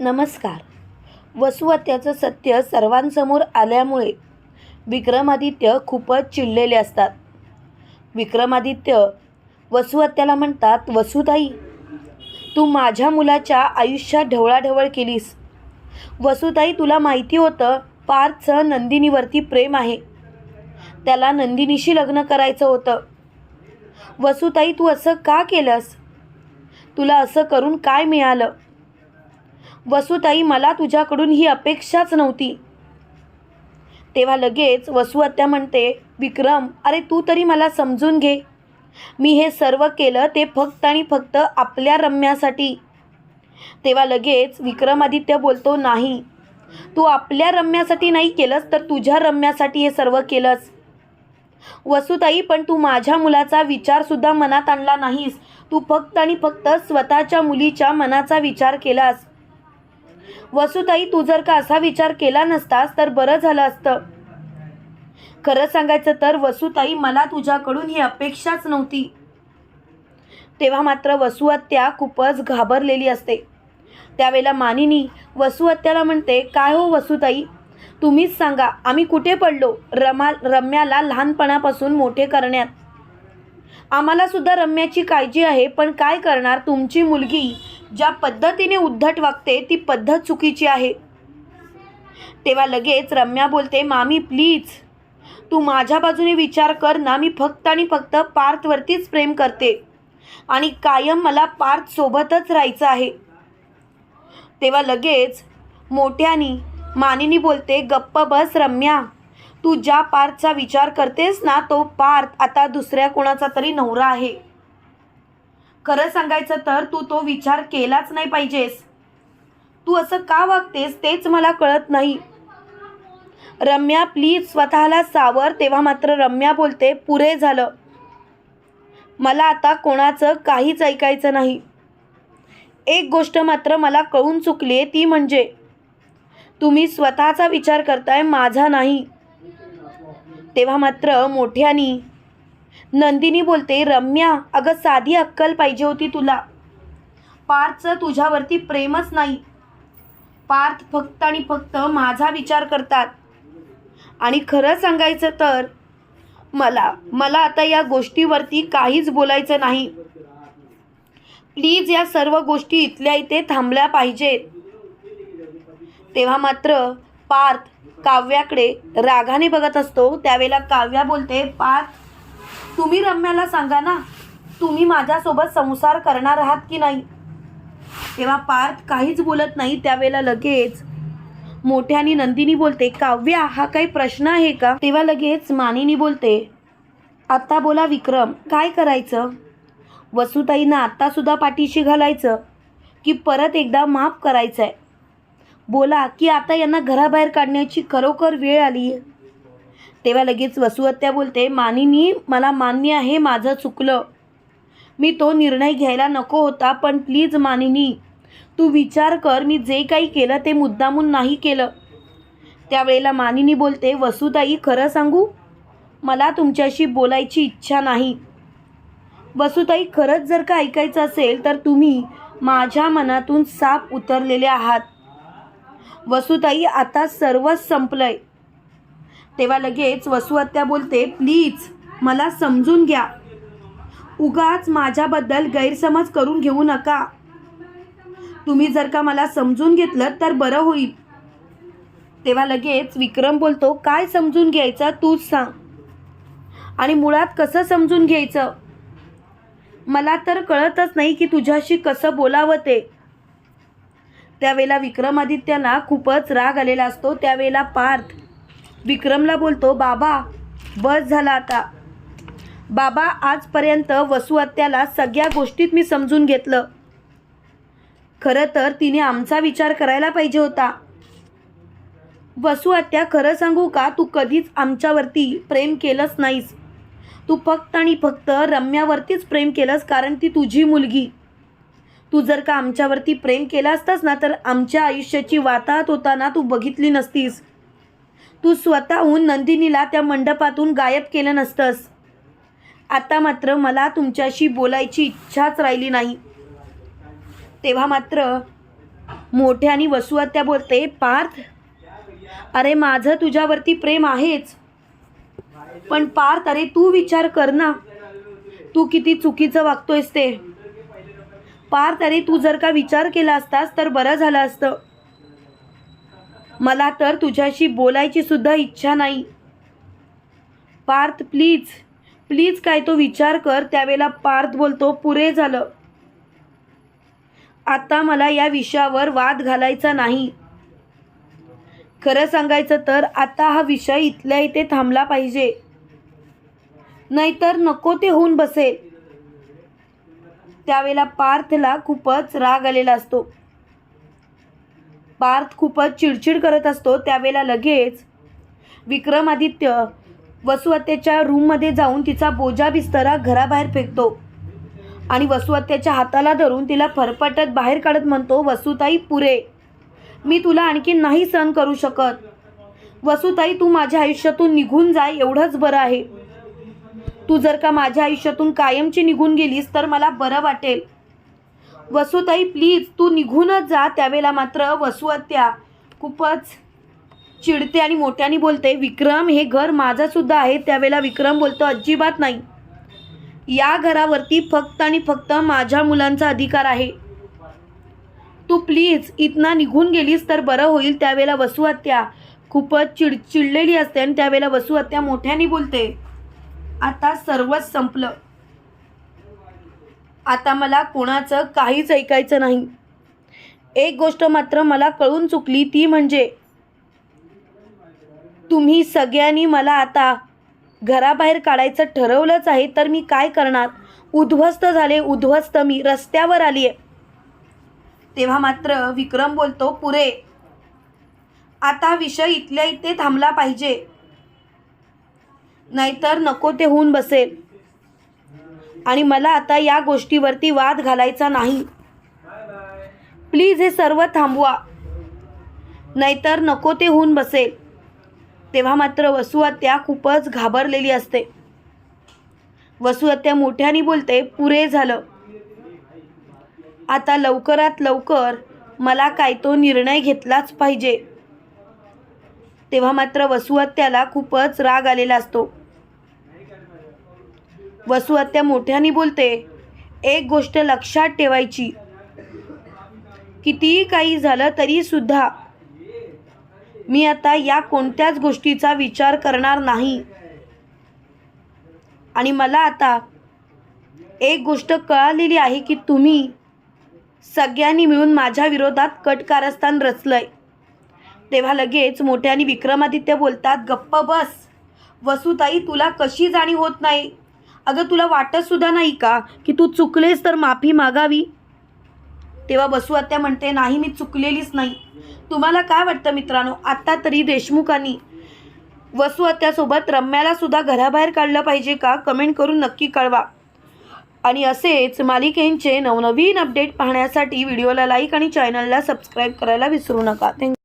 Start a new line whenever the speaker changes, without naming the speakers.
नमस्कार. वसुहत्याचं सत्य सर्वांसमोर आल्यामुळे विक्रमादित्य खूपच चिडलेले असतात. विक्रमादित्य वसुहत्याला म्हणतात वसुताई तू माझ्या मुलाच्या आयुष्यात ढवळाढवळ केलीस. वसुताई तुला माहिती होतं पार्थचं नंदिनीवरती प्रेम आहे. त्याला नंदिनीशी लग्न करायचं होतं. वसुताई तू असं का केलंस? तुला असं करून काय मिळालं? वसुताई मला तुझ्याकडून ही अपेक्षाच नव्हती. तेव्हा लगेच वसुहत्या म्हणते विक्रम अरे तू तरी मला समजून घे. मी हे सर्व केलं ते फक्त आणि फक्त आपल्या रम्यासाठी. तेव्हा लगेच विक्रमादित्य बोलतो नाही तू आपल्या रम्यासाठी नाही केलंस तर तुझ्या रम्यासाठी हे सर्व केलंस. वसुताई पण तू माझ्या मुलाचा विचारसुद्धा मनात आणला नाहीस. तू फक्त आणि फक्त स्वतःच्या मुलीच्या मनाचा विचार केलास. वसुताई तू जर का असा विचार केला नसतास तर बरं झालं असतं. खरं सांगायचं तर वसुताई मला तुझ्याकडून ही अपेक्षाच नव्हती. तेव्हा मात्र वसुहत्या खूपच घाबरलेली असते. त्यावेळेला मानिनी वसुहत्याला म्हणते काय हो वसुताई? तुम्हीच सांगा आम्ही कुठे पडलो? रमा रम्याला लहानपणापासून मोठे करण्यात. आम्हाला सुद्धा रम्याची काळजी आहे पण काय करणार? तुमची मुलगी ज्या पद्धतीने उद्धट वागते ती पद्धत चुकीची आहे. तेव्हा लगेच रम्या बोलते मामी प्लीज. तू माझ्या बाजूने विचार कर ना मी फक्त आणि फक्त पार्थवरतीच प्रेम करते. आणि कायम मला पार्थ सोबतच राहायचं आहे. तेव्हा लगेच मोठ्यानी मानिनी बोलते गप्प बस रम्या. तू ज्या पार्थचा विचार करतेस ना तो पार्थ आता दुसऱ्या कोणाचा तरी नवरा आहे. खरं सांगायचं तर तू तो विचार केलाच नाही पाहिजेस. तू असं का वागतेस तेच मला कळत नाही. रम्या प्लीज स्वतःला सावर तेव्हा मात्र रम्या बोलते पुरे झालं. मला आता कोणाचं काहीच ऐकायचं नाही. एक गोष्ट मात्र मला कळून चुकली आहे ती म्हणजे तुम्ही स्वतःचा विचार करताय माझा नाही. तेव्हा मात्र मोठ्यानी नंदिनी बोलते रम्या अगं साधी अक्कल पाहिजे होती तुला. पार्थचं तुझ्यावरती प्रेमच नाही. पार्थ फक्त आणि फक्त माझा विचार करतात. आणि खरं सांगायचं तर मला मला आता या गोष्टीवरती काहीच बोलायचं नाही. प्लीज या सर्व गोष्टी इथल्या इथे थांबल्या पाहिजेत. तेव्हा मात्र पार्थ काव्याकडे रागाने बघत असतो. त्यावेळेला काव्या बोलते पार्थ तुम्ही रम्याला सांगा ना तुम्ही माझ्यासोबत संसार करणार आहात की नाही? तेव्हा पार्थ काहीच बोलत नाही. त्यावेळेला लगेच मोठ्यानी नंदिनी बोलते काव्या हा काही प्रश्न आहे का? तेव्हा लगेच मानिनी बोलते आत्ता बोला विक्रम काय करायचं? वसुताईंना आत्तासुद्धा पाठीशी घालायचं की परत एकदा माफ करायचं आहे बोला की आता यांना घराबाहेर काढण्याची खरोखर वेळ आली. आहे तेव्हा लगेच वसुहत्या बोलते मानिनी मला मान्य आहे माझं चुकलं. मी तो निर्णय घ्यायला नको होता पण प्लीज मानिनी तू विचार कर मी जे काही केलं ते मुद्दामून नाही केलं. त्यावेळेला मानिनी बोलते वसुताई खरं सांगू? मला तुमच्याशी बोलायची इच्छा नाही. वसुताई खरंच जर का ऐकायचं असेल तर तुम्ही माझ्या मनातून साप उतरलेले आहात. वसुताई आता सर्वच संपलंय. तेव्हा लगेच वसुहत्या बोलते प्लीज मला समजून घ्या. उगाच माझ्याबद्दल गैरसमज करून घेऊ नका. तुम्ही जर का मला समजून घेतलं तर बरं होईल. तेव्हा लगेच विक्रम बोलतो काय समजून घ्यायचं तूच सांग. आणि मुळात कसं समजून घ्यायचं? मला तर कळतच नाही की तुझ्याशी कसं बोलावं ते. त्यावेळेला विक्रमादित्यांना खूपच राग आलेला असतो. त्यावेळेला पार्थ विक्रमला बोलतो बाबा बस झाला आता. बाबा आजपर्यंत वसुहत्याला सगळ्या गोष्टीत मी समजून घेतलं. खरं तर तिने आमचा विचार करायला पाहिजे होता. वसुहत्या खरं सांगू का? तू कधीच आमच्यावरती प्रेम केलंच नाहीस. तू फक्त आणि फक्त रम्यावरतीच प्रेम केलंस कारण ती तुझी मुलगी. तू जर का आमच्यावरती प्रेम केला असतास ना तर आमच्या आयुष्याची वाताहत होताना तू बघितली नसतीस. तू स्वतःहून नंदिनीला त्या मंडपातून गायब केलं नसतंस. आता मात्र मला तुमच्याशी बोलायची इच्छाच राहिली नाही. तेव्हा मात्र मोठ्यानी वसुहत्या बोलते पार्थ अरे माझं तुझ्यावरती प्रेम आहेच. पण पार्थ अरे तू विचार कर ना. तू किती चुकीचं वागतोयस ते. पार्थ तरी तू जर का विचार केला असतास तर बरं झालं असतं. मला तर तुझ्याशी बोलायची सुद्धा इच्छा नाही. पार्थ प्लीज प्लीज काय तो विचार कर त्यावेळेला पार्थ बोलतो पुरे झालं. आता मला या विषयावर वाद घालायचा नाही. खरं सांगायचं तर आता हा विषय इथल्या इथे थांबला पाहिजे. नाहीतर नको ते होऊन बसेल. त्यावेळेला पार्थला खूपच राग आलेला असतो. पार्थ खूपच चिडचिड करत असतो. त्यावेळेला लगेच विक्रमादित्य वसुहत्याच्या रूममध्ये जाऊन तिचा बोजा बिस्तरा घराबाहेर फेकतो आणि वसुहत्याच्या हाताला धरून तिला फरफटत बाहेर काढत म्हणतो वसुताई पुरे. मी तुला आणखी नाही सहन करू शकत. वसुताई तू माझ्या आयुष्यातून निघून जाय एवढंच बरं आहे. तू जर का माझ्या आयुष्यातून कायमची निघून गेलीस तर मला बरं वाटेल. वसुताई प्लीज तू निघूनच जा. त्यावेळेला मात्र वसुहत्या खूपच चिडते आणि मोठ्याने बोलते विक्रम हे घर माझंसुद्धा आहे. त्यावेळेला विक्रम बोलतो अजिबात नाही. या घरावरती फक्त आणि फक्त माझ्या मुलांचा अधिकार आहे. तू प्लीज इथनं निघून गेलीस तर बरं होईल. त्यावेळेला वसुहत्या खूपच चिड चिडलेली असते आणि त्यावेळेला वसुहत्या मोठ्याने बोलते आता सर्वच संपलं. आता मला कोणाचं काहीच ऐकायचं नाही. एक गोष्ट मात्र मला कळून चुकली ती म्हणजे तुम्ही सगळ्यांनी मला आता घराबाहेर काढायचं ठरवलंच आहे तर मी काय करणार? उद्ध्वस्त झाले उद्ध्वस्त मी. रस्त्यावर आली आहे तेव्हा मात्र विक्रम बोलतो पुरे आता विषय इथल्या इथे थांबला पाहिजे. नाहीतर नको ते होऊन बसेल. आणि मला आता या गोष्टीवरती वाद घालायचा नाही. प्लीज हे सर्व थांबवा. नाहीतर नको ते होऊन बसेल. तेव्हा मात्र वसुहत्या खूपच घाबरलेली असते. वसुहत्या मोठ्याने बोलते पुरे झालं. आता लवकरात लवकर मला काय तो निर्णय घेतलाच पाहिजे. तेव्हा मात्र वसुहत्याला खूपच राग आलेला असतो. वसुहत्या मोठ्याने बोलते एक गोष्ट लक्षात ठेवायची. कितीही काही झालं तरी सुद्धा मी आता या कोणत्याच गोष्टीचा विचार करणार नाही. आणि मला आता एक गोष्ट कळालेली आहे की तुम्ही सगळ्यांनी मिळून माझ्या विरोधात कट कारस्थान रचलंय. तेव्हा लगेच मोठ्याने विक्रमादित्य बोलतात गप्प बस. वसुताई तुला कशी जाणीव होत नाही? अगं तुला वाटतसुद्धा नाही का की तू चुकलेस तर माफी मागावी? तेव्हा वसुहत्या म्हणते नाही मी चुकलेलीच नाही. तुम्हाला काय वाटतं मित्रांनो? आत्ता तरी देशमुखांनी वसुहत्यासोबत रम्याला रम्यालासुद्धा घराबाहेर काढलं पाहिजे का? कमेंट करून नक्की कळवा. आणि असेच मालिकेंचे नवनवीन अपडेट पाहण्यासाठी व्हिडिओला लाईक आणि चॅनलला सबस्क्राईब करायला विसरू नका. थँक्यू